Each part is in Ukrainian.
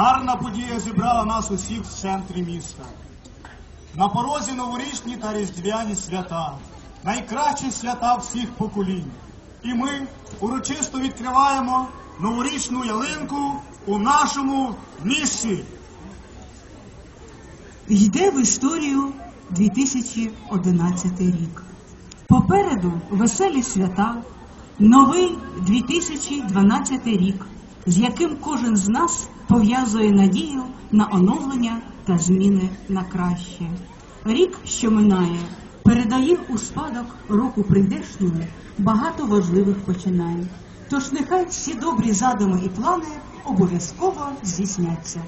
Гарна подія зібрала нас усіх в центрі міста. На порозі новорічні та різдвяні свята, найкращі свята всіх поколінь. І ми урочисто відкриваємо новорічну ялинку у нашому місті. Йде в історію 2011 рік. Попереду веселі свята, новий 2012 рік, з яким кожен з нас пов'язує надію на оновлення та зміни на краще. Рік, що минає, передає у спадок року прийдешнього багато важливих починань. Тож нехай всі добрі задуми і плани обов'язково здійсняться.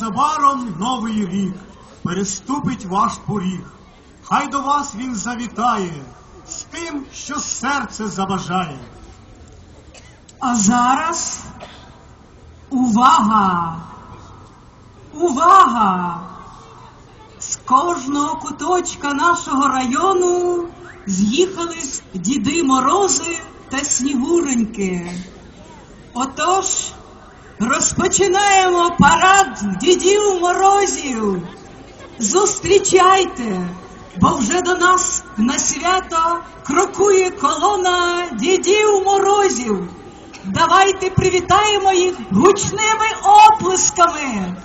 Незабаром новий рік переступить ваш поріг. Хай до вас він завітає з тим, що серце забажає. А зараз увага! Увага! З кожного куточка нашого району з'їхались діди морози та снігуреньки. Отож, розпочинаємо парад дідів морозів. Зустрічайте, бо вже до нас на свято крокує колона дідів морозів. Давайте привітаємо їх гучними оплесками.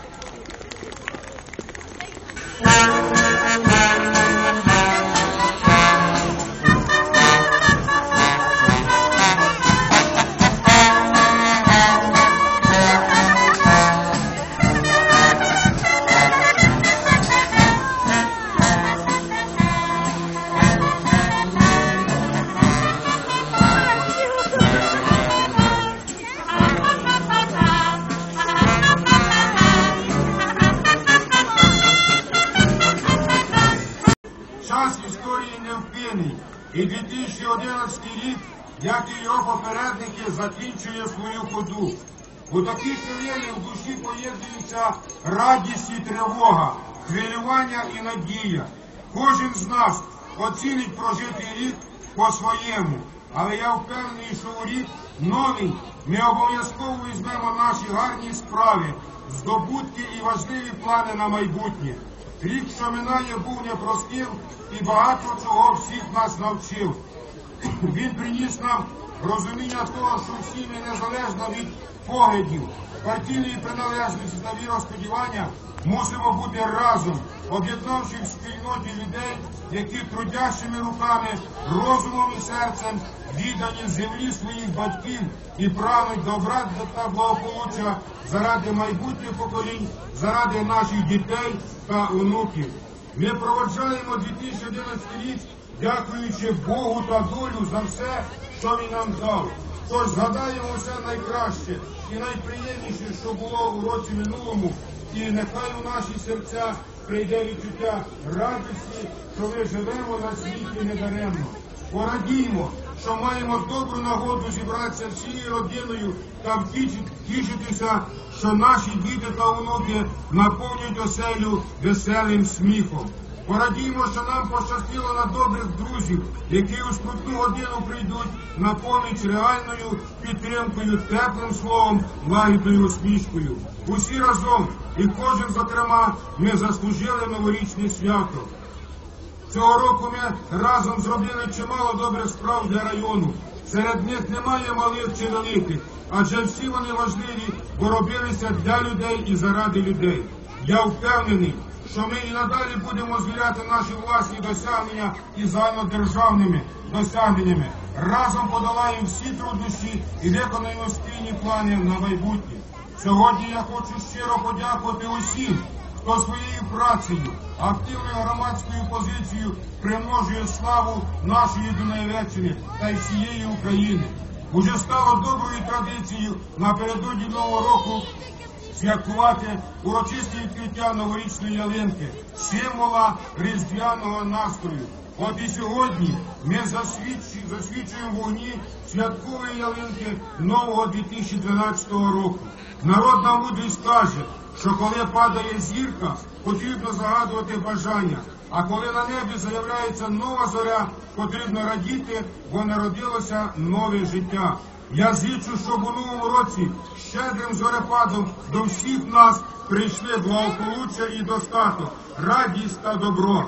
Як і його попередники, закінчує свою ходу. У такій хвилині в душі поєднуються радість і тривога, хвилювання і надія. Кожен з нас оцінить прожитий рік по-своєму, але я впевнений, що у рік новий ми обов'язково візьмемо наші гарні справи, здобутки і важливі плани на майбутнє. Рік, що минає, був непростим і багато чого всіх нас навчив. Він приніс нам розуміння того, що всі ми незалежно від поглядів, партійної приналежності та віросподівання мусимо бути разом, об'єднавши в спільноті людей, які трудящими руками, розумом і серцем віддані землі своїх батьків і прагнуть добра та благополуччя заради майбутніх поколінь, заради наших дітей та онуків. Ми проводжаємо 2011 рік, дякуючи Богу та долю за все, що він нам дав. Тож згадаємо все найкраще і найприємніше, що було у році минулому, і нехай у наші серця прийде відчуття радості, що ми живемо на світі недаремно. Порадіємо, що маємо добру нагоду зібратися всією родиною та втіч- тішитися, що наші діти та онуки наповнюють оселю веселим сміхом. Порадіємо, що нам пощастило на добрих друзів, які у скрутну годину прийдуть на поміч реальною підтримкою, теплим словом, лагідною усмішкою. Усі разом і кожен, зокрема, ми заслужили новорічне свято. Цього року ми разом зробили чимало добрих справ для району. Серед них немає малих чи великих, адже всі вони важливі, бо робилися для людей і заради людей. Я впевнений, що ми і надалі будемо звіряти наші власні досягнення і загальнодержавними досягненнями. Разом подолаємо всі труднощі і виконаємо спільні плани на майбутнє. Сьогодні я хочу щиро подякувати усім, хто своєю працею, активною громадською позицією примножує славу нашої Дунаєвеччини та й всієї України. Уже стало доброю традицією напередодні Нового року святкувати урочисті відкриття новорічної ялинки, символа різдвяного настрою. От і сьогодні ми засвідчу- засвідчуємо вогні святкової ялинки нового 2012 року. Народна мудрість каже, що коли падає зірка, потрібно загадувати бажання. А коли на небі з'являється нова зоря, потрібно радіти, бо народилося нове життя. Я звідчу, щоб у новому році щедрим зорепадом до всіх нас прийшли благополуччя і достаток, радість та добро.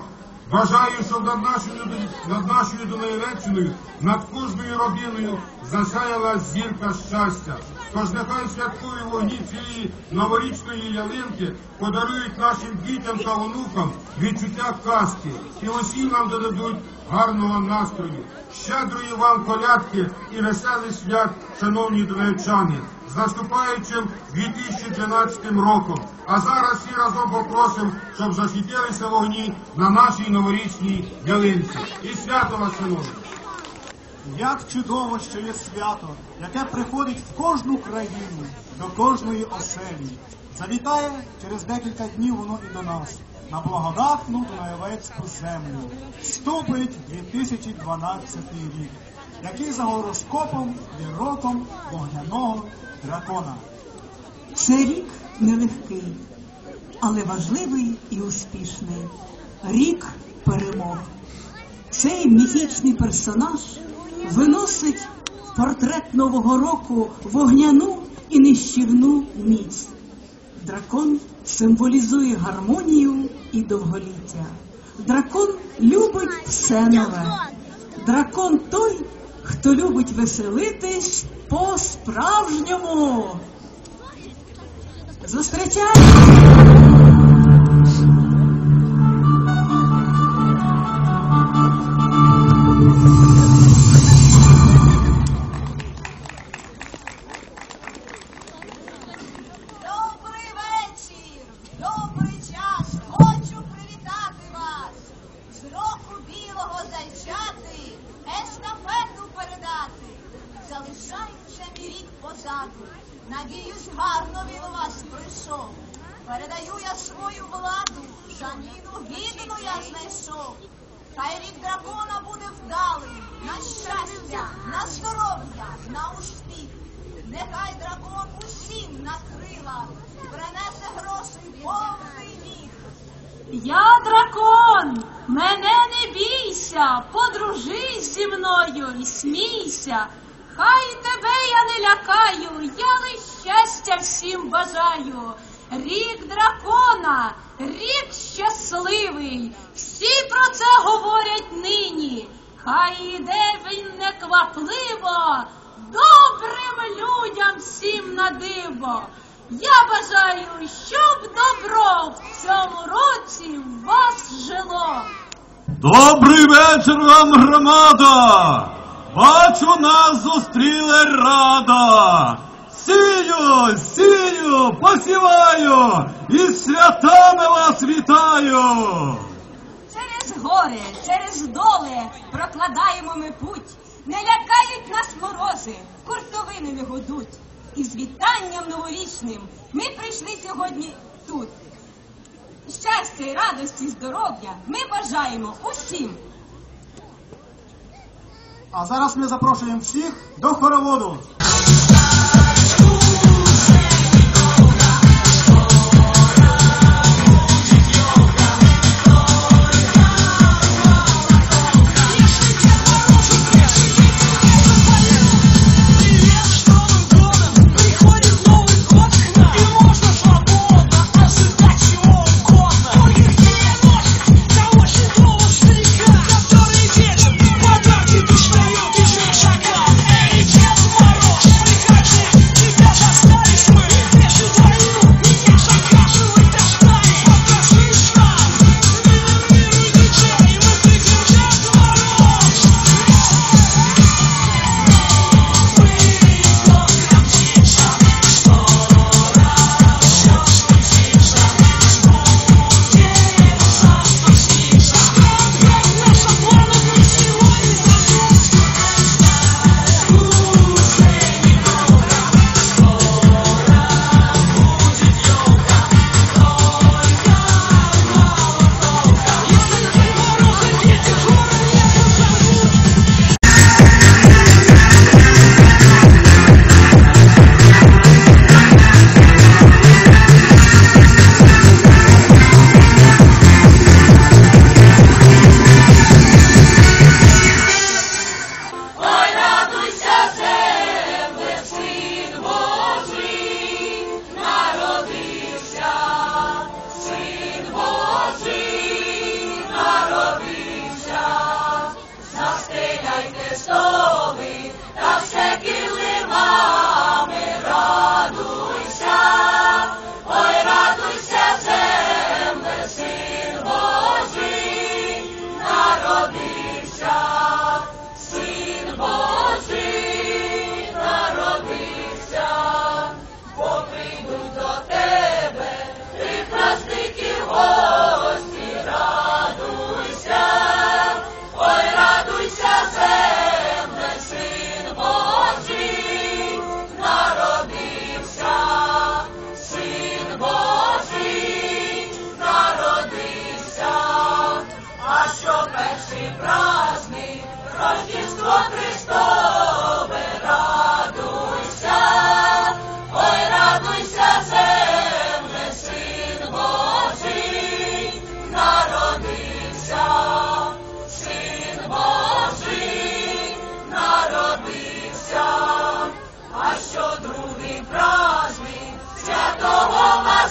Бажаю, щоб над нашою, над нашою Донецькою, над кожною родиною засяяла зірка щастя. Тож нехай святкові вогні цієї новорічної ялинки подарують нашим дітям та онукам відчуття казки і усі нам додадуть гарного настрою. Щедрої вам колядки і веселих свят, шановні донеччани, з наступаючим 2013 роком. А зараз всі разом попросимо, щоб засвітилися вогні на нашій новорічній ялинці. І свято вас, шановні! Як чудово, що є свято, яке приходить в кожну країну, до кожної оселі. Завітає через декілька днів воно і до нас, на благодатну Дунаєвецьку землю. Вступить 2012 рік, який за гороскопом є роком вогняного дракона. Це рік нелегкий, але важливий і успішний. Рік перемог. Цей міфічний персонаж виносить в портрет Нового року вогняну і нищівну міць. Дракон символізує гармонію і довголіття. Дракон любить все нове. Дракон той, хто любить веселитись по-справжньому. Зустрічаємо! Жаніну гідну я знайшов. Хай рік дракона буде вдалий, на щастя, на здоров'я, на успіх. Нехай дракон усім на крила принесе грошей повний міг. Я дракон, мене не бійся, подружись зі мною і смійся. Хай тебе я не лякаю, я лиш щастя всім бажаю. Рік дракона, рік щасливий, всі про це говорять нині. Хай іде він неквапливо, добрим людям всім на диво. Я бажаю, щоб добро в цьому році в вас жило. Добрий вечір вам, громада! Бачу, нас зустріли рада! Сію, сію, посіваю і святами вас вітаю! Через гори, через доли прокладаємо ми путь. Не лякають нас морози, куртовини не годуть. І з вітанням новорічним ми прийшли сьогодні тут. Щастя і радості, здоров'я ми бажаємо усім. А зараз ми запрошуємо всіх до хороводу.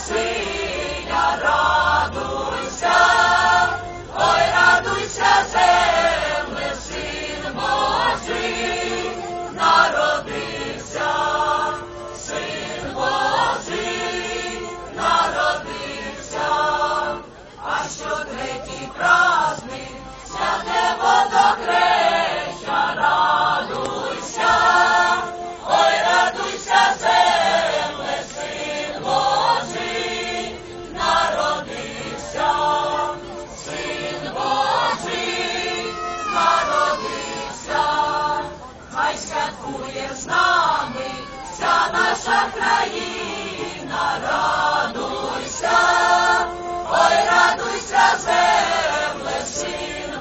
sweet. Наша країна, ой, радуйся, земле,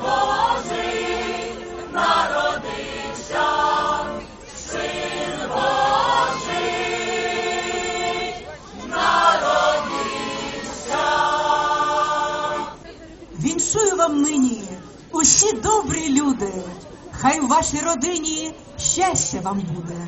Божий, народився, син Божий, народився. Віншую вам нині усі добрі люди. Хай в вашій родині щастя вам буде,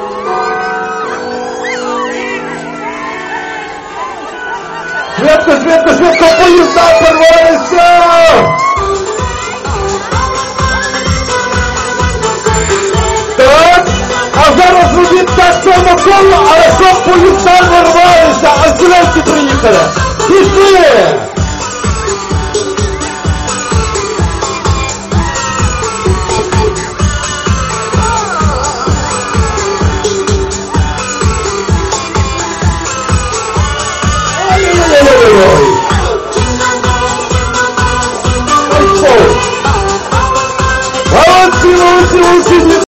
Швидко, швидко, швидко, поїзда порвалися! Так, а зараз робіть так само коло, але щоб поїзда